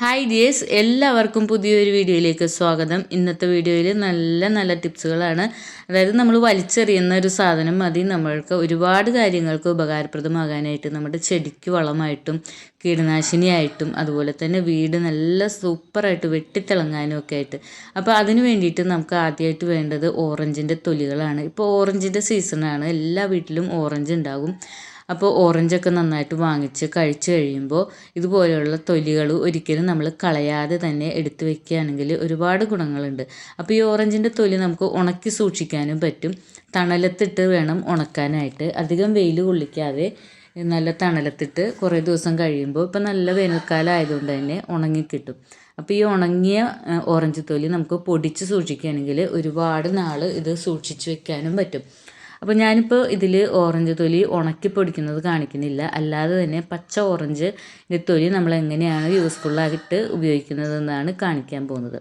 Hi dears എല്ലാവർക്കും പുതിയൊരു വീഡിയോയിലേക്ക് സ്വാഗതം. ഇന്നത്തെ വീഡിയോയിൽ നല്ല നല്ല ടിപ്സുകളാണ്. അതായത് നമ്മൾ വലിച്ചെറിയുന്ന ഒരു സാധനം മതി. നമ്മൾക്ക് ഒരുപാട് കാര്യങ്ങൾക്ക് ഉപകാരപ്രദമാകാനായിട്ട് നമ്മുടെ ചെടിക്ക് വളമായിട്ടും കീടനാശിനിയായിട്ടും അതുപോലെ തന്നെ വീട് നല്ല സൂപ്പറായിട്ട് വെട്ടിത്തിളങ്ങാനും ഒക്കെ ആയിട്ട്. അപ്പോൾ അതിന് വേണ്ടിയിട്ട് നമുക്ക് ആദ്യമായിട്ട് വേണ്ടത് ഓറഞ്ചിന്റെ തൊലികളാണ്. ഇപ്പോൾ ഓറഞ്ചിന്റെ സീസണാണ് എല്ലാ വീട്ടിലും ഓറഞ്ച് ഉണ്ടാകും. അപ്പോൾ ഓറഞ്ചൊക്കെ നന്നായിട്ട് വാങ്ങിച്ച് കഴിച്ചു കഴിയുമ്പോൾ ഇതുപോലെയുള്ള തൊലികൾ ഒരിക്കലും നമ്മൾ കളയാതെ തന്നെ എടുത്തു വെക്കുകയാണെങ്കിൽ ഒരുപാട് ഗുണങ്ങളുണ്ട്. അപ്പോൾ ഈ ഓറഞ്ചിന്റെ തൊലി നമുക്ക് ഉണക്കി സൂക്ഷിക്കാനും പറ്റും. തണലത്തിട്ട് വേണം ഉണക്കാനായിട്ട്. അധികം വെയിൽ കൊള്ളിക്കാതെ നല്ല തണലത്തിട്ട് കുറേ ദിവസം കഴിയുമ്പോൾ ഇപ്പം നല്ല വേനൽക്കാലം ആയതുകൊണ്ട് തന്നെ ഉണങ്ങിക്കിട്ടും അപ്പോൾ ഈ ഉണങ്ങിയ ഓറഞ്ച് തൊലി നമുക്ക് പൊടിച്ച് സൂക്ഷിക്കുകയാണെങ്കിൽ ഒരുപാട് നാൾ ഇത് സൂക്ഷിച്ച് വെക്കാനും പറ്റും. അപ്പോൾ ഞാനിപ്പോൾ ഇതിൽ ഓറഞ്ച് തൊലി ഉണക്കി പൊടിക്കുന്നത് കാണിക്കുന്നില്ല. അല്ലാതെ തന്നെ പച്ച ഓറഞ്ച് തൊലി നമ്മൾ എങ്ങനെയാണ് യൂസ്ഫുള്ളായിട്ട് ഉപയോഗിക്കുന്നതെന്നാണ് കാണിക്കാൻ പോകുന്നത്.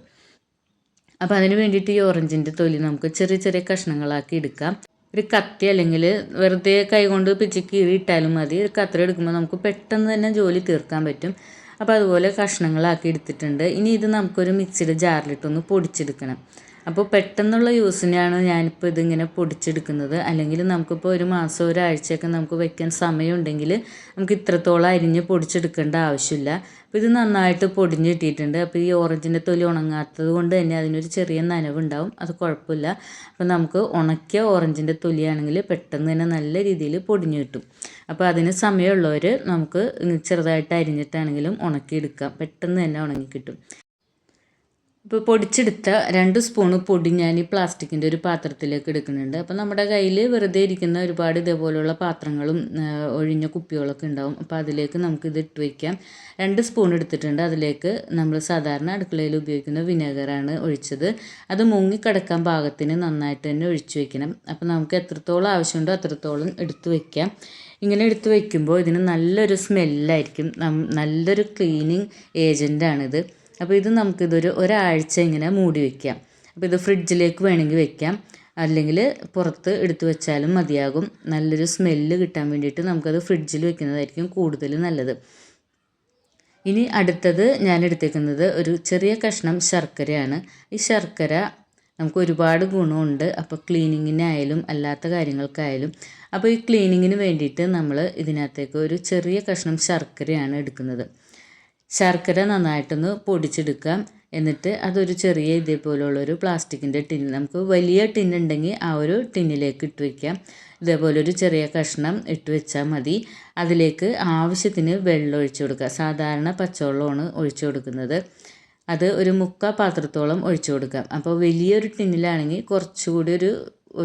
അപ്പോൾ അതിന് വേണ്ടിയിട്ട് ഈ ഓറഞ്ചിന്റെ തൊലി നമുക്ക് ചെറിയ ചെറിയ കഷ്ണങ്ങളാക്കി എടുക്കാം. ഒരു കത്തി അല്ലെങ്കിൽ വെറുതെ കൈകൊണ്ട് കീറി ഇട്ടാലും മതി. ഒരു കത്തിരി എടുക്കുമ്പോൾ നമുക്ക് പെട്ടെന്ന് തന്നെ ജോലി തീർക്കാൻ പറ്റും. അപ്പോൾ അതുപോലെ കഷ്ണങ്ങളാക്കി എടുത്തിട്ടുണ്ട്. ഇനി ഇത് നമുക്കൊരു മിക്സിയുടെ ജാറിലിട്ടൊന്ന് പൊടിച്ചെടുക്കണം. അപ്പോൾ പെട്ടെന്നുള്ള യൂസിനാണ് ഞാനിപ്പോൾ ഇതിങ്ങനെ പൊടിച്ചെടുക്കുന്നത്. അല്ലെങ്കിൽ നമുക്കിപ്പോൾ ഒരു മാസം ഒരാഴ്ചയൊക്കെ നമുക്ക് വെക്കാൻ സമയമുണ്ടെങ്കിൽ നമുക്ക് ഇത്രത്തോളം അരിഞ്ഞ് പൊടിച്ചെടുക്കേണ്ട ആവശ്യമില്ല. അപ്പോൾ ഇത് നന്നായിട്ട് പൊടിഞ്ഞ് കിട്ടിയിട്ടുണ്ട്. അപ്പോൾ ഈ ഓറഞ്ചിന്റെ തൊലി ഉണങ്ങാത്തത് കൊണ്ട് തന്നെ അതിനൊരു ചെറിയ നനവുണ്ടാവും. അത് കുഴപ്പമില്ല. അപ്പോൾ നമുക്ക് ഉണക്കിയ ഓറഞ്ചിന്റെ തൊലിയാണെങ്കിൽ പെട്ടെന്ന് തന്നെ നല്ല രീതിയിൽ പൊടിഞ്ഞ് കിട്ടും. അപ്പോൾ അതിന് സമയമുള്ളവർ നമുക്ക് ചെറുതായിട്ട് അരിഞ്ഞിട്ടാണെങ്കിലും ഉണക്കിയെടുക്കാം. പെട്ടെന്ന് തന്നെ ഉണങ്ങി കിട്ടും. ഇപ്പോൾ പൊടിച്ചെടുത്ത രണ്ട് സ്പൂണ് പൊടി ഞാൻ ഈ പ്ലാസ്റ്റിക്കിന്റെ ഒരു പാത്രത്തിലേക്ക് എടുക്കുന്നുണ്ട്. അപ്പോൾ നമ്മുടെ കയ്യിൽ വെറുതെ ഇരിക്കുന്ന ഒരുപാട് ഇതേപോലെയുള്ള പാത്രങ്ങളും ഒഴിഞ്ഞ കുപ്പികളൊക്കെ ഉണ്ടാവും. അപ്പോൾ അതിലേക്ക് നമുക്ക് ഇത് ഇട്ട് വയ്ക്കാം രണ്ട് സ്പൂൺ എടുത്തിട്ടുണ്ട്. അതിലേക്ക് നമ്മൾ സാധാരണ അടുക്കളയിൽ ഉപയോഗിക്കുന്ന വിനെഗറാണ് ഒഴിച്ചത്. അത് മുങ്ങി കിടക്കാൻ പാകത്തിന് നന്നായിട്ട് തന്നെ ഒഴിച്ചു വയ്ക്കണം അപ്പോൾ നമുക്ക് എത്രത്തോളം ആവശ്യമുണ്ടോ അത്രത്തോളം എടുത്ത് വയ്ക്കാം ഇങ്ങനെ എടുത്ത് വയ്ക്കുമ്പോൾ ഇതിന് നല്ലൊരു സ്മെല്ലായിരിക്കും നല്ലൊരു ക്ലീനിങ് ഏജന്റാണിത് അപ്പോൾ ഇത് നമുക്കിതൊരു ഒരാഴ്ച ഇങ്ങനെ മൂടി വയ്ക്കാം അപ്പോൾ ഇത് ഫ്രിഡ്ജിലേക്ക് വേണമെങ്കിൽ വെക്കാം. അല്ലെങ്കിൽ പുറത്ത് എടുത്തു വെച്ചാലും മതിയാകും. നല്ലൊരു സ്മെല്ല് കിട്ടാൻ വേണ്ടിയിട്ട് നമുക്കത് ഫ്രിഡ്ജിൽ വെക്കുന്നതായിരിക്കും കൂടുതൽ നല്ലത്. ഇനി അടുത്തത് ഞാൻ എടുത്തേക്കുന്നത് ഒരു ചെറിയ കഷ്ണം ശർക്കരയാണ്. ഈ ശർക്കര നമുക്ക് ഒരുപാട് ഗുണമുണ്ട്. അപ്പോൾ ക്ലീനിങ്ങിനായാലും അല്ലാത്ത കാര്യങ്ങൾക്കായാലും. അപ്പോൾ ഈ ക്ലീനിങ്ങിന് വേണ്ടിയിട്ട് നമ്മൾ ഇതിനകത്തേക്ക് ഒരു ചെറിയ കഷ്ണം ശർക്കരയാണ് എടുക്കുന്നത്. ശർക്കര നന്നായിട്ടൊന്ന് പൊടിച്ചെടുക്കാം എന്നിട്ട് അതൊരു ചെറിയ ഇതേപോലുള്ളൊരു പ്ലാസ്റ്റിക്കിന്റെ ടിൻ നമുക്ക് വലിയ ടിൻ ഉണ്ടെങ്കിൽ ആ ഒരു ടിന്നിലേക്ക് ഇട്ട് വയ്ക്കാം ഇതേപോലെ ഒരു ചെറിയ കഷ്ണം ഇട്ട് വെച്ചാൽ മതി. അതിലേക്ക് ആവശ്യത്തിന് വെള്ളം ഒഴിച്ചു കൊടുക്കുക. സാധാരണ പച്ചവെള്ളമാണ് ഒഴിച്ചു കൊടുക്കുന്നത്. അത് ഒരു മുക്കാൽ പാത്രത്തോളം ഒഴിച്ചു കൊടുക്കാം അപ്പോൾ വലിയൊരു ടിന്നിലാണെങ്കിൽ കുറച്ചുകൂടി ഒരു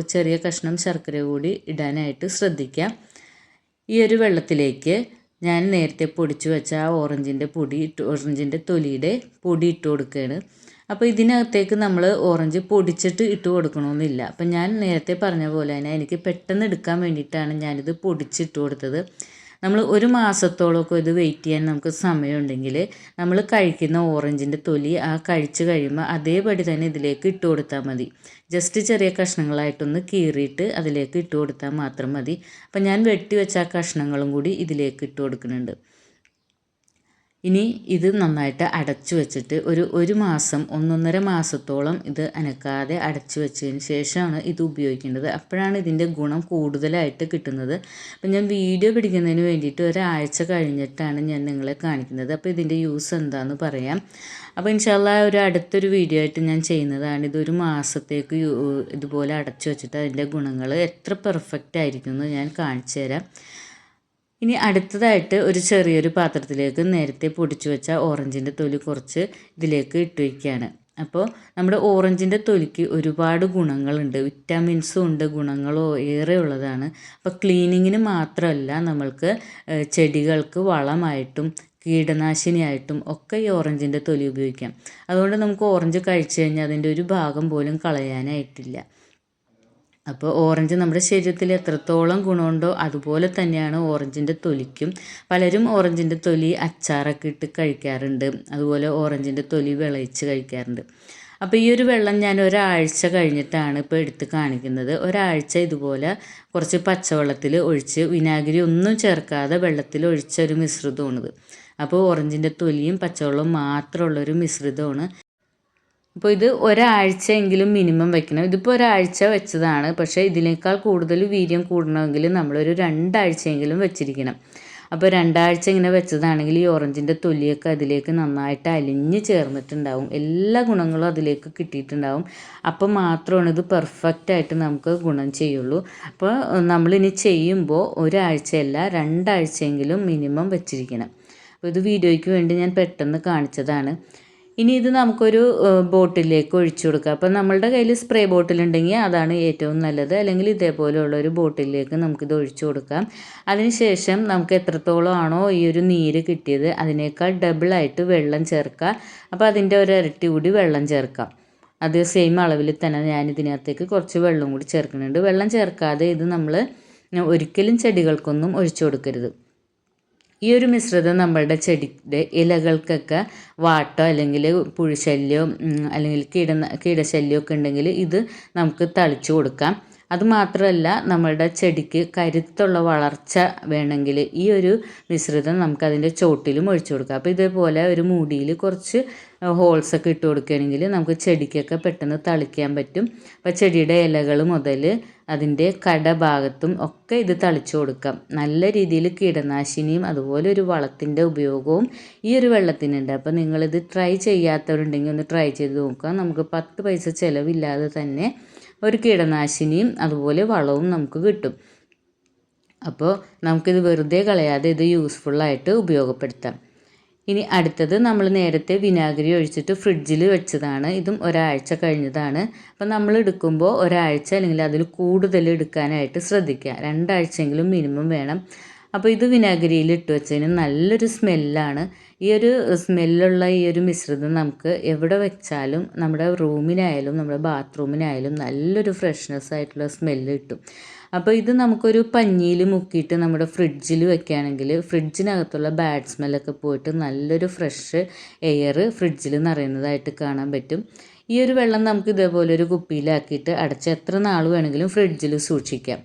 ചെറിയ കഷ്ണം ശർക്കര കൂടി ഇടാനായിട്ട് ശ്രദ്ധിക്കാം ഈ ഒരു വെള്ളത്തിലേക്ക് ഞാൻ നേരത്തെ പൊടിച്ചു വെച്ച ആ ഓറഞ്ചിന്റെ പൊടി ഓറഞ്ചിന്റെ തൊലിയുടെ പൊടി ഇട്ട് കൊടുക്കുകയാണ്. അപ്പോൾ ഇതിനകത്തേക്ക് നമ്മൾ ഓറഞ്ച് പൊടിച്ചിട്ട് ഇട്ട് കൊടുക്കണമെന്നില്ല. അപ്പം ഞാൻ നേരത്തെ പറഞ്ഞ പോലെ തന്നെ എനിക്ക് പെട്ടെന്ന് എടുക്കാൻ വേണ്ടിയിട്ടാണ് ഞാനിത് പൊടിച്ചിട്ട് കൊടുത്തത്. നമ്മൾ ഒരു മാസത്തോളമൊക്കെ ഇത് വെയിറ്റ് ചെയ്യാൻ നമുക്ക് സമയമുണ്ടെങ്കിൽ നമ്മൾ കഴിക്കുന്ന ഓറഞ്ചിന്റെ തൊലി ആ കഴിച്ച് കഴിയുമ്പോൾ അതേപടി തന്നെ ഇതിലേക്ക് ഇട്ട് കൊടുത്താൽ മതി. ജസ്റ്റ് ചെറിയ കഷ്ണങ്ങളായിട്ടൊന്ന് കീറിയിട്ട് അതിലേക്ക് ഇട്ട് കൊടുത്താൽ മാത്രം മതി. അപ്പം ഞാൻ വെട്ടി വെച്ച ആ കഷ്ണങ്ങളും കൂടി ഇതിലേക്ക് ഇട്ട് കൊടുക്കുന്നുണ്ട്. ഇനി ഇത് നന്നായിട്ട് അടച്ചു വെച്ചിട്ട് ഒരു ഒരു മാസം ഒന്നൊന്നര മാസത്തോളം ഇത് അനക്കാതെ അടച്ചു വെച്ചതിന് ശേഷമാണ് ഇത് ഉപയോഗിക്കേണ്ടത്. അപ്പോഴാണ് ഇതിന്റെ ഗുണം കൂടുതലായിട്ട് കിട്ടുന്നത്. അപ്പം ഞാൻ വീഡിയോ പിടിക്കുന്നതിന് വേണ്ടിയിട്ട് ഒരാഴ്ച കഴിഞ്ഞിട്ടാണ് ഞാൻ നിങ്ങളെ കാണിക്കുന്നത്. അപ്പോൾ ഇതിന്റെ യൂസ് എന്താണെന്ന് പറയാം. അപ്പോൾ ഇൻഷാല്ല ഒരു അടുത്തൊരു വീഡിയോ ആയിട്ട് ഞാൻ ചെയ്യുന്നതാണ്. ഇതൊരു മാസത്തേക്ക് ഇതുപോലെ അടച്ചു വെച്ചിട്ട് അതിന്റെ ഗുണങ്ങൾ എത്ര പെർഫെക്റ്റ് ആയിരിക്കും എന്ന് ഞാൻ കാണിച്ചു തരാം. ഇനി അടുത്തതായിട്ട് ഒരു ചെറിയൊരു പാത്രത്തിലേക്ക് നേരത്തെ പൊടിച്ചു വെച്ച ഓറഞ്ചിന്റെ തൊലി കുറച്ച് ഇതിലേക്ക് ഇട്ട് വയ്ക്കുകയാണ്. അപ്പോൾ നമ്മുടെ ഓറഞ്ചിന്റെ തൊലിക്ക് ഒരുപാട് ഗുണങ്ങളുണ്ട്. വിറ്റാമിൻസും ഉണ്ട് ഗുണങ്ങളോ ഏറെ ഉള്ളതാണ്. അപ്പോൾ ക്ലീനിങ്ങിന് മാത്രമല്ല നമ്മൾക്ക് ചെടികൾക്ക് വളമായിട്ടും കീടനാശിനിയായിട്ടും ഒക്കെ ഈ ഓറഞ്ചിന്റെ തൊലി ഉപയോഗിക്കാം. അതുകൊണ്ട് നമുക്ക് ഓറഞ്ച് കഴിച്ചു കഴിഞ്ഞാൽ അതിന്റെ ഒരു ഭാഗം പോലും കളയാനായിട്ടില്ല. അപ്പോൾ ഓറഞ്ച് നമ്മുടെ ശരീരത്തിൽ എത്രത്തോളം ഗുണമുണ്ടോ അതുപോലെ തന്നെയാണ് ഓറഞ്ചിന്റെ തൊലിക്കും. പലരും ഓറഞ്ചിന്റെ തൊലി അച്ചാറൊക്കെ ഇട്ട് കഴിക്കാറുണ്ട്. അതുപോലെ ഓറഞ്ചിന്റെ തൊലി വിളയിച്ച് കഴിക്കാറുണ്ട്. അപ്പോൾ ഈ ഒരു വെള്ളം ഞാൻ ഒരാഴ്ച കഴിഞ്ഞിട്ടാണ് ഇപ്പോൾ എടുത്ത് കാണിക്കുന്നത്. ഒരാഴ്ച ഇതുപോലെ കുറച്ച് പച്ചവെള്ളത്തിൽ ഒഴിച്ച് വിനാഗിരി ഒന്നും ചേർക്കാതെ വെള്ളത്തിൽ ഒഴിച്ച ഒരു മിശ്രിതമാണിത്. അപ്പോൾ ഓറഞ്ചിന്റെ തൊലിയും പച്ചവെള്ളവും മാത്രമുള്ളൊരു മിശ്രിതമാണ്. അപ്പോൾ ഇത് ഒരാഴ്ചയെങ്കിലും മിനിമം വെക്കണം. ഇതിപ്പോൾ ഒരാഴ്ച വെച്ചതാണ്. പക്ഷേ ഇതിനേക്കാൾ കൂടുതൽ വീര്യം കൂടണമെങ്കിൽ നമ്മളൊരു രണ്ടാഴ്ചയെങ്കിലും വെച്ചിരിക്കണം. അപ്പോൾ രണ്ടാഴ്ച ഇങ്ങനെ വെച്ചതാണെങ്കിൽ ഈ ഓറഞ്ചിന്റെ തൊലിയൊക്കെ അതിലേക്ക് നന്നായിട്ട് അലിഞ്ഞ് ചേർന്നിട്ടുണ്ടാവും. എല്ലാ ഗുണങ്ങളും അതിലേക്ക് കിട്ടിയിട്ടുണ്ടാവും. അപ്പോൾ മാത്രമാണ് ഇത് പെർഫെക്റ്റ് ആയിട്ട് നമുക്ക് ഗുണം ചെയ്യുള്ളൂ. അപ്പോൾ നമ്മളിനി ചെയ്യുമ്പോൾ ഒരാഴ്ചയല്ല രണ്ടാഴ്ചയെങ്കിലും മിനിമം വെച്ചിരിക്കണം. അപ്പോൾ ഇത് വീഡിയോയ്ക്ക് വേണ്ടി ഞാൻ പെട്ടെന്ന് കാണിച്ചതാണ്. ഇനി ഇത് നമുക്കൊരു ബോട്ടിലേക്ക് ഒഴിച്ചു കൊടുക്കാം. അപ്പം നമ്മളുടെ കയ്യിൽ സ്പ്രേ ബോട്ടിൽ ഉണ്ടെങ്കിൽ അതാണ് ഏറ്റവും നല്ലത്. അല്ലെങ്കിൽ ഇതേപോലെയുള്ള ഒരു ബോട്ടിലേക്ക് നമുക്കിത് ഒഴിച്ചു കൊടുക്കാം. അതിനുശേഷം നമുക്ക് എത്രത്തോളം ആണോ ഈ ഒരു നീര് കിട്ടിയത് അതിനേക്കാൾ ഡബിളായിട്ട് വെള്ളം ചേർക്കുക. അപ്പോൾ അതിന്റെ ഒരു ഇരട്ടി കൂടി വെള്ളം ചേർക്കാം. അത് സെയിം അളവിൽ തന്നെ ഞാൻ ഇതിനകത്തേക്ക് കുറച്ച് വെള്ളം കൂടി ചേർക്കുന്നുണ്ട്. വെള്ളം ചേർക്കാതെ ഇത് നമ്മൾ ഒരിക്കലും ചെടികൾക്കൊന്നും ഒഴിച്ചു കൊടുക്കരുത്. ഈ ഒരു മിശ്രിതം നമ്മളുടെ ചെടിയുടെ ഇലകൾക്കൊക്കെ വാട്ടോ അല്ലെങ്കിൽ പുഴുശല്യോ അല്ലെങ്കിൽ കീട കീടശല്യമൊക്കെ ഉണ്ടെങ്കിൽ ഇത് നമുക്ക് തളിച്ചു കൊടുക്കാം. അതുമാത്രമല്ല നമ്മളുടെ ചെടിക്ക് കരുത്തുള്ള വളർച്ച വേണമെങ്കിൽ ഈ ഒരു മിശ്രിതം നമുക്ക് അതിന്റെ ചോട്ടിലും ഒഴിച്ചു കൊടുക്കാം. അപ്പോൾ ഇതേപോലെ ഒരു മൂടിയിൽ കുറച്ച് ഹോൾസ് ഒക്കെ ഇട്ട് കൊടുക്കുകയാണെങ്കിൽ നമുക്ക് ചെടിക്കൊക്കെ പെട്ടെന്ന് തളിക്കാൻ പറ്റും. അപ്പോൾ ചെടിയുടെ ഇലകൾ മുതൽ അതിന്റെ കടഭാഗത്തും ഒക്കെ ഇത് തളിച്ചു കൊടുക്കാം. നല്ല രീതിയിൽ കീടനാശിനിയും അതുപോലെ ഒരു വളത്തിന്റെ ഉപയോഗവും ഈ ഒരു വെള്ളത്തിനുണ്ട്. അപ്പോൾ നിങ്ങളിത് ട്രൈ ചെയ്യാത്തവരുണ്ടെങ്കിൽ ഒന്ന് ട്രൈ ചെയ്ത് നോക്കുക. നമുക്ക് പത്ത് പൈസ ചിലവില്ലാതെ തന്നെ ഒരു കീടനാശിനിയും അതുപോലെ വളവും നമുക്ക് കിട്ടും. അപ്പോൾ നമുക്കിത് വെറുതെ കളയാതെ ഇത് യൂസ്ഫുള്ളായിട്ട് ഉപയോഗപ്പെടുത്താം. ഇനി അടുത്തത് നമ്മൾ നേരത്തെ വിനാഗിരി ഒഴിച്ചിട്ട് ഫ്രിഡ്ജിൽ വെച്ചതാണ്. ഇതും ഒരാഴ്ച കഴിഞ്ഞതാണ്. അപ്പം നമ്മൾ എടുക്കുമ്പോൾ ഒരാഴ്ച അല്ലെങ്കിൽ അതിൽ കൂടുതൽ എടുക്കാനായിട്ട് ശ്രദ്ധിക്കുക. രണ്ടാഴ്ചയെങ്കിലും മിനിമം വേണം. അപ്പോൾ ഇത് വിനാഗിരിയിൽ ഇട്ട് വെച്ചതിന് നല്ലൊരു സ്മെല്ലാണ്. ഈ ഒരു സ്മെല്ലുള്ള ഈ ഒരു മിശ്രിതം നമുക്ക് എവിടെ വെച്ചാലും നമ്മുടെ റൂമിനായാലും നമ്മുടെ ബാത്റൂമിനായാലും നല്ലൊരു ഫ്രഷ്നെസ് ആയിട്ടുള്ള സ്മെല്ല് കിട്ടും. അപ്പോൾ ഇത് നമുക്കൊരു പഞ്ഞിയിൽ മുക്കിയിട്ട് നമ്മുടെ ഫ്രിഡ്ജിൽ വെക്കുകയാണെങ്കിൽ ഫ്രിഡ്ജിനകത്തുള്ള ബാഡ് സ്മെല്ലൊക്കെ പോയിട്ട് നല്ലൊരു ഫ്രഷ് എയർ ഫ്രിഡ്ജിൽ നിറയുന്നതായിട്ട് കാണാൻ പറ്റും. ഈ ഒരു വെള്ളം നമുക്ക് ഇതേപോലെ ഒരു കുപ്പിയിലാക്കിയിട്ട് അടച്ച് എത്ര നാൾ വേണമെങ്കിലും ഫ്രിഡ്ജിൽ സൂക്ഷിക്കാം.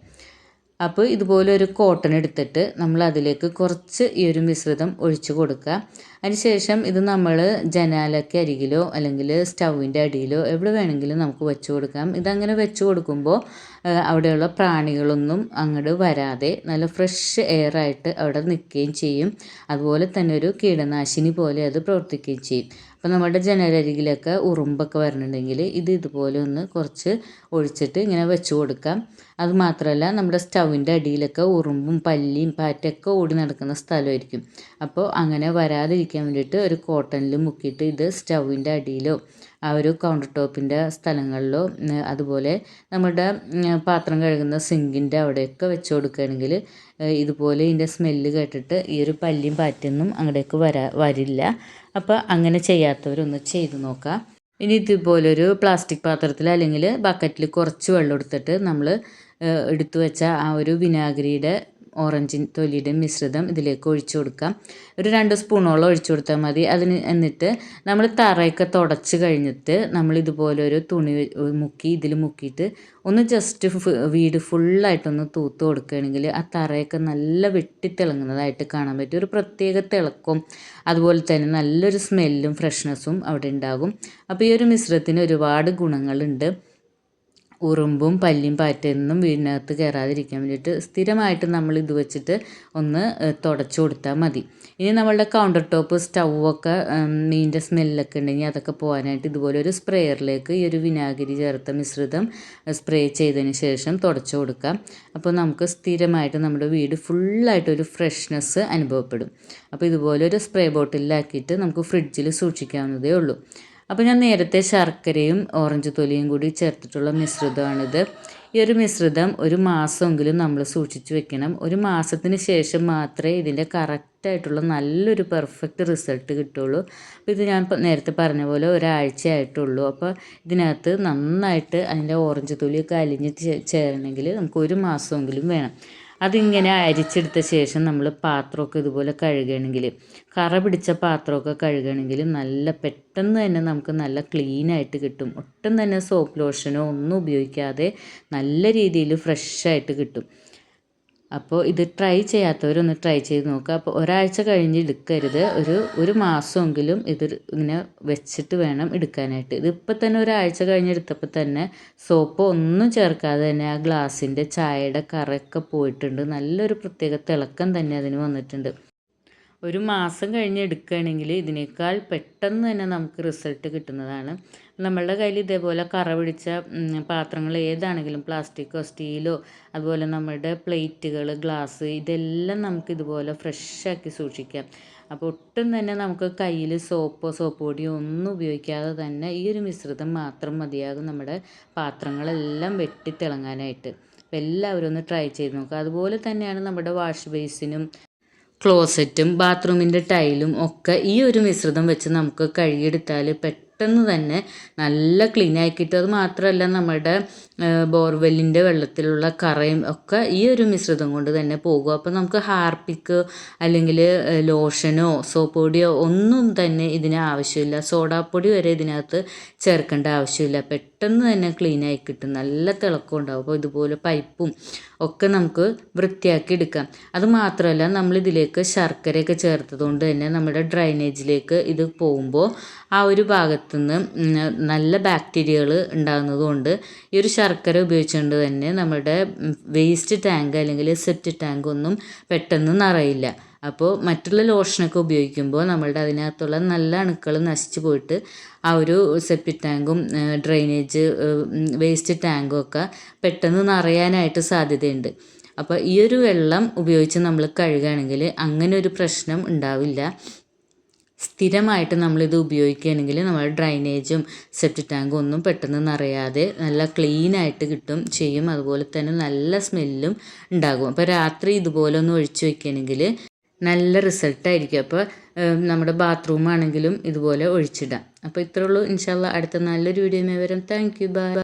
അപ്പോൾ ഇതുപോലെ ഒരു കോട്ടൺ എടുത്തിട്ട് നമ്മൾ അതിലേക്ക് കുറച്ച് ഈ ഒരു മിശ്രിതം ഒഴിച്ചു കൊടുക്കുക. അതിനുശേഷം ഇത് നമ്മൾ ജനാലയ്ക്ക് അരികിലോ അല്ലെങ്കിൽ സ്റ്റൗവിന്റെ അടിയിലോ എവിടെ വേണമെങ്കിലും നമുക്ക് വെച്ച് കൊടുക്കാം. ഇതങ്ങനെ വെച്ച് കൊടുക്കുമ്പോൾ അവിടെയുള്ള പ്രാണികളൊന്നും അങ്ങോട്ട് വരാതെ നല്ല ഫ്രഷ് എയർ ആയിട്ട് അവിടെ നിൽക്കുകയും ചെയ്യും. അതുപോലെ തന്നെ ഒരു കീടനാശിനി പോലെ അത് പ്രവർത്തിക്കുകയും ചെയ്യും. അപ്പോൾ നമ്മുടെ ജനലരികിലൊക്കെ ഉറുമ്പൊക്കെ വരുന്നുണ്ടെങ്കിൽ ഇത് ഇതുപോലെ ഒന്ന് കുറച്ച് ഒഴിച്ചിട്ട് ഇങ്ങനെ വെച്ച് കൊടുക്കാം. അത് മാത്രമല്ല നമ്മുടെ സ്റ്റൗവിന്റെ അടിയിലൊക്കെ ഉറുമ്പും പല്ലിയും പാറ്റൊക്കെ ഓടി നടക്കുന്ന സ്ഥലമായിരിക്കും. അപ്പോൾ അങ്ങനെ വരാതിരിക്കാൻ വേണ്ടിയിട്ട് ഒരു കോട്ടണിൽ മുക്കിയിട്ട് ഇത് സ്റ്റൗവിന്റെ അടിയിലോ ആ ഒരു കൗണ്ടർ ടോപ്പിന്റെ സ്ഥലങ്ങളിലോ അതുപോലെ നമ്മുടെ പാത്രം കഴുകുന്ന സിങ്കിന്റെ അവിടെയൊക്കെ വെച്ച് കൊടുക്കുകയാണെങ്കിൽ ഇതുപോലെ ഇതിന്റെ സ്മെല്ല് കേട്ടിട്ട് ഈ ഒരു പല്ലിയും പാറ്റൊന്നും അങ്ങോട്ടേക്ക് വരാ വരില്ല. അപ്പോൾ അങ്ങനെ ചെയ്യാത്തവരൊന്ന് ചെയ്ത് നോക്കാം. ഇനി ഇതുപോലൊരു പ്ലാസ്റ്റിക് പാത്രത്തിൽ അല്ലെങ്കിൽ ബക്കറ്റിൽ കുറച്ച് വെള്ളം എടുത്തിട്ട് നമ്മൾ എടുത്തു വെച്ച ആ ഒരു വിനാഗിരിയുടെ ഓറഞ്ചിൻ തൊലിയുടെ മിശ്രിതം ഇതിലേക്ക് ഒഴിച്ചു കൊടുക്കാം. ഒരു രണ്ട് സ്പൂണോളം ഒഴിച്ചു കൊടുത്താൽ മതി. അതിന് എന്നിട്ട് നമ്മൾ തറയൊക്കെ തുടച്ച് കഴിഞ്ഞിട്ട് നമ്മൾ ഇതുപോലെ ഒരു തുണി മുക്കി ഇതിൽ മുക്കിയിട്ട് ഒന്ന് ജസ്റ്റ് വീട് ഫുള്ളായിട്ടൊന്ന് തൂത്ത് കൊടുക്കുകയാണെങ്കിൽ ആ തറയൊക്കെ നല്ല വെട്ടിത്തിളങ്ങുന്നതായിട്ട് കാണാൻ പറ്റും. ഒരു പ്രത്യേക തിളക്കവും അതുപോലെ തന്നെ നല്ലൊരു സ്മെല്ലും ഫ്രഷ്നെസ്സും അവിടെ ഉണ്ടാകും. അപ്പോൾ ഈ ഒരു മിശ്രത്തിന് ഒരുപാട് ഗുണങ്ങളുണ്ട്. ഉറുമ്പും പല്ലിയും പാറ്റയൊന്നും വീടിനകത്ത് കയറാതിരിക്കാൻ വേണ്ടിയിട്ട് സ്ഥിരമായിട്ട് നമ്മൾ ഇത് വെച്ചിട്ട് ഒന്ന് തുടച്ചു കൊടുത്താൽ മതി. ഇനി നമ്മളുടെ കൗണ്ടർ ടോപ്പ് സ്റ്റൗവൊക്കെ മീനിന്റെ സ്മെല്ലൊക്കെ ഉണ്ടെങ്കിൽ അതൊക്കെ പോകാനായിട്ട് ഇതുപോലെ ഒരു സ്പ്രേയറിലേക്ക് ഈ ഒരു വിനാഗിരി ചേർത്ത മിശ്രിതം സ്പ്രേ ചെയ്തതിന് ശേഷം തുടച്ചു കൊടുക്കാം. അപ്പോൾ നമുക്ക് സ്ഥിരമായിട്ട് നമ്മുടെ വീട് ഫുള്ളായിട്ടൊരു ഫ്രഷ്നെസ് അനുഭവപ്പെടും. അപ്പോൾ ഇതുപോലെ ഒരു സ്പ്രേ ബോട്ടിലാക്കിയിട്ട് നമുക്ക് ഫ്രിഡ്ജിൽ സൂക്ഷിക്കാവുന്നതേ ഉള്ളൂ. അപ്പോൾ ഞാൻ നേരത്തെ ശർക്കരയും ഓറഞ്ച് തൊലിയും കൂടി ചേർത്തിട്ടുള്ള മിശ്രിതമാണിത്. ഈ ഒരു മിശ്രിതം ഒരു മാസമെങ്കിലും നമ്മൾ സൂക്ഷിച്ചു വെക്കണം. ഒരു മാസത്തിന് ശേഷം മാത്രമേ ഇതിന്റെ കറക്റ്റായിട്ടുള്ള നല്ലൊരു പെർഫെക്റ്റ് റിസൾട്ട് കിട്ടുള്ളൂ അപ്പോൾ ഇത് ഞാൻ നേരത്തെ പറഞ്ഞ പോലെ ഒരാഴ്ച ആയിട്ടുള്ളൂ അപ്പോൾ ഇതിനകത്ത് നന്നായിട്ട് അതിന്റെ ഓറഞ്ച് തൊലിയൊക്കെ അലിഞ്ഞ് ചേരണമെങ്കിൽ നമുക്ക് ഒരു മാസമെങ്കിലും വേണം. അതിങ്ങനെ അരിച്ചെടുത്ത ശേഷം നമ്മൾ പാത്രമൊക്കെ ഇതുപോലെ കഴുകണമെങ്കിൽ കറ പിടിച്ച പാത്രമൊക്കെ കഴുകണമെങ്കിൽ നല്ല പെട്ടെന്ന് തന്നെ നമുക്ക് നല്ല ക്ലീൻ ആയിട്ട് കിട്ടും. ഒട്ടും തന്നെ സോപ്പ് ലോഷനോ ഒന്നും ഉപയോഗിക്കാതെ നല്ല രീതിയിൽ ഫ്രഷായിട്ട് കിട്ടും. അപ്പോൾ ഇത് ട്രൈ ചെയ്യാത്തവരൊന്ന് ട്രൈ ചെയ്ത് നോക്കുക അപ്പോൾ ഒരാഴ്ച കഴിഞ്ഞ് എടുക്കരുത്. ഒരു ഒരു മാസമെങ്കിലും ഇത് ഇങ്ങനെ വെച്ചിട്ട് വേണം എടുക്കാനായിട്ട്. ഇതിപ്പോൾ തന്നെ ഒരാഴ്ച കഴിഞ്ഞ് എടുത്തപ്പോൾ തന്നെ സോപ്പ് ഒന്നും ചേർക്കാതെ തന്നെ ആ ഗ്ലാസിന്റെ ചായയുടെ കറയൊക്കെ പോയിട്ടുണ്ട്. നല്ലൊരു പ്രത്യേക തിളക്കം തന്നെ അതിന് വന്നിട്ടുണ്ട്. ഒരു മാസം കഴിഞ്ഞ് എടുക്കുകയാണെങ്കിൽ ഇതിനേക്കാൾ പെട്ടെന്ന് തന്നെ നമുക്ക് റിസൾട്ട് കിട്ടുന്നതാണ്. നമ്മളുടെ കയ്യിൽ ഇതേപോലെ കറ പിടിച്ച പാത്രങ്ങൾ ഏതാണെങ്കിലും പ്ലാസ്റ്റിക്കോ സ്റ്റീലോ അതുപോലെ നമ്മുടെ പ്ലേറ്റുകൾ ഗ്ലാസ് ഇതെല്ലാം നമുക്ക് ഇതുപോലെ ഫ്രഷാക്കി സൂക്ഷിക്കാം. അപ്പോൾ ഒട്ടും തന്നെ നമുക്ക് കയ്യിൽ സോപ്പോ സോപ്പ് പൊടിയോ ഒന്നും ഉപയോഗിക്കാതെ തന്നെ ഈ ഒരു മിശ്രിതം മാത്രം മതിയാകും നമ്മുടെ പാത്രങ്ങളെല്ലാം വെട്ടിത്തിളങ്ങാനായിട്ട്. എല്ലാവരും ഒന്ന് ട്രൈ ചെയ്ത് നോക്കുക. അതുപോലെ തന്നെയാണ് നമ്മുടെ വാഷ് ബേസിനും ക്ലോസറ്റും ബാത്റൂമിന്റെ ടൈലും ഒക്കെ ഈ ഒരു മിശ്രിതം വെച്ച് നമുക്ക് കഴുകിയെടുത്താൽ പെട്ടെന്ന് തന്നെ നല്ല ക്ലീൻ ആയി കിട്ടും. അത് മാത്രമല്ല നമ്മുടെ ബോർവെല്ലിന്റെ വെള്ളത്തിലുള്ള കറയും ഒക്കെ ഈ ഒരു മിശ്രിതം കൊണ്ട് തന്നെ പോകും. അപ്പോൾ നമുക്ക് ഹാർപ്പിക്ക് അല്ലെങ്കിൽ ലോഷനോ സോപ്പ് പൊടിയോ ഒന്നും തന്നെ ഇതിന് ആവശ്യമില്ല. സോഡാപ്പൊടി വരെ ഇതിനകത്ത് ചേർക്കേണ്ട ആവശ്യമില്ല. പെട്ടെന്ന് തന്നെ ക്ലീൻ ആയി കിട്ടും. നല്ല തിളക്കം ഉണ്ടാവും. അപ്പോൾ ഇതുപോലെ പൈപ്പും ഒക്കെ നമുക്ക് വൃത്തിയാക്കി എടുക്കാം. അത് മാത്രമല്ല നമ്മൾ ഇതിലേക്ക് ശർക്കരയൊക്കെ ചേർത്തതുകൊണ്ട് തന്നെ നമ്മുടെ ഡ്രൈനേജിലേക്ക് ഇത് പോകുമ്പോൾ ആ ഒരു ഭാഗത്തുനിന്ന് നല്ല ബാക്ടീരിയകൾ ഉണ്ടാകുന്നതുകൊണ്ട് ഈ ഒരു ശർക്കര ഉപയോഗിച്ചുകൊണ്ട് തന്നെ നമ്മുടെ വേസ്റ്റ് ടാങ്ക് അല്ലെങ്കിൽ സെപ്റ്റ് ടാങ്ക് ഒന്നും പെട്ടെന്ന് നിറയില്ല. അപ്പോൾ മറ്റുള്ള ലോഷനൊക്കെ ഉപയോഗിക്കുമ്പോൾ നമ്മളുടെ അതിനകത്തുള്ള നല്ല അണുക്കൾ നശിച്ചു പോയിട്ട് ആ ഒരു സെപ്റ്റിക് ടാങ്കും ഡ്രെയിനേജ് വേസ്റ്റ് ടാങ്കും ഒക്കെ പെട്ടെന്ന് നിറയാനായിട്ട് സാധ്യതയുണ്ട്. അപ്പോൾ ഈ ഒരു വെള്ളം ഉപയോഗിച്ച് നമ്മൾ കഴുകുകയാണെങ്കിൽ അങ്ങനെ ഒരു പ്രശ്നം ഉണ്ടാവില്ല. സ്ഥിരമായിട്ട് നമ്മളിത് ഉപയോഗിക്കുകയാണെങ്കിൽ നമ്മൾ ഡ്രൈനേജും സെപ്റ്റിക് ടാങ്കും ഒന്നും പെട്ടെന്ന് നിറയാതെ നല്ല ക്ലീൻ ആയിട്ട് കിട്ടും ചെയ്യും. അതുപോലെ തന്നെ നല്ല സ്മെല്ലും ഉണ്ടാകും. അപ്പോൾ രാത്രി ഇതുപോലെ ഒന്ന് ഒഴിച്ചു വയ്ക്കുകയാണെങ്കിൽ നല്ല റിസൾട്ടായിരിക്കും. അപ്പോൾ നമ്മുടെ ബാത്റൂം ആണെങ്കിലും ഇതുപോലെ ഒഴിച്ചിടാം. അപ്പോൾ ഇത്രേ ഉള്ളൂ. ഇൻഷാല്ല അടുത്ത നല്ലൊരു വീഡിയോ വരും. Thank you. ബൈ.